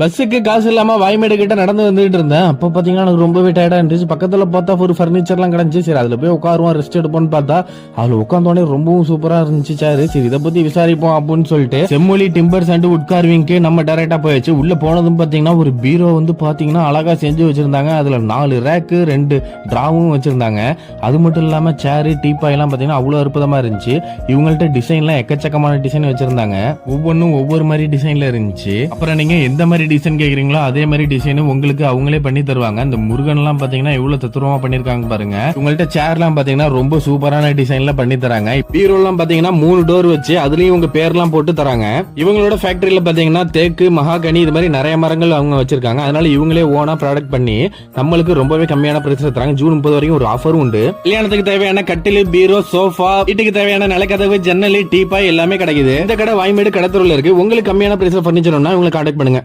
பஸ்ஸுக்கு காசு இல்லாம வாய்மேடு கிட்ட நடந்து வந்துட்டு இருந்தேன். அப்ப பாத்தீங்கன்னா எனக்கு ரொம்பவே டயர்டா இருந்துச்சு. பக்கத்துல பார்த்தா ஒரு ஃபர்னிச்சர்லாம் கிடந்துச்சு. சரி அதுல போய் உட்காருவோம் ரெஸ்ட் எடுப்போம்னு பார்த்தா அதுல உட்காந்தோடனே ரொம்பவும் சூப்பரா இருந்துச்சு சேரு சரி இதை பத்தி விசாரிப்போம் அப்படின்னு சொல்லிட்டு செம்மொழி டிம்பர்ஸ் அண்ட் உட் கார்விங்க்கு நம்ம டேரக்டா போயாச்சு. உள்ள போனதும் பாத்தீங்கன்னா ஒரு பீரோ வந்து பாத்தீங்கன்னா அழகா செஞ்சு வச்சிருந்தாங்க. அதுல நாலு ரேக்கு ரெண்டு டிராவும் வச்சிருந்தாங்க. அது மட்டும் இல்லாம சேரு டீப்பாய் எல்லாம் பாத்தீங்கன்னா அவ்வளவு அற்புதமா இருந்துச்சு. இவங்கள்ட்ட டிசைன்லாம் எக்கச்சக்கமான டிசைன் வச்சிருந்தாங்க. ஒவ்வொன்றும் ஒவ்வொரு மாதிரி டிசைன்ல இருந்துச்சு. அப்புறம் நீங்க எந்த மாதிரி டிசைன் கேக்குறீங்களோ அதே மாதிரி டிசைனும் உங்களுக்கு அவங்களே பண்ணி தருவாங்க. இந்த முருகன் எல்லாம் பாத்தீங்கன்னா எவ்வளவு பண்ணியிருக்காங்க பண்ணிருக்காங்க பாருங்க. உங்கள்ட்ட சேர்லாம் பாத்தீங்கன்னா ரொம்ப சூப்பரான டிசைன்ல பண்ணி தராங்க. பீரோ எல்லாம் பாத்தீங்கன்னா மூணு டோர் வச்சு அதுலயும் உங்க பேர்லாம் போட்டு தராங்க. இவங்களோட ஃபேக்டரியில பாத்தீங்கன்னா தேக்கு மகாகனி இது மாதிரி நிறைய மரங்கள் அவங்க வச்சிருக்காங்க. அதனால இவங்களே ஓனா ப்ராடக்ட் பண்ணி நம்மளுக்கு ரொம்பவே கம்மியான பிரைஸ்ல தராங்க. ஜூன் முப்பது வரைக்கும் ஒரு ஆஃபரும் உண்டு. கல்யாணத்துக்கு தேவையான கட்டில் பீரோ சோஃபா வீட்டுக்கு தேவையான நிலக்கதவு ஜன்னல் டீப்பாய் எல்லாமே கிடைக்குது. இந்த கடை வாய்மேடு கடத்தூர்ல இருக்கு. உங்களுக்கு கம்மியான பிரைஸ்ல பர்னிச்சர்னா உங்களுக்கு கான்டாக்ட் பண்ணுங்க.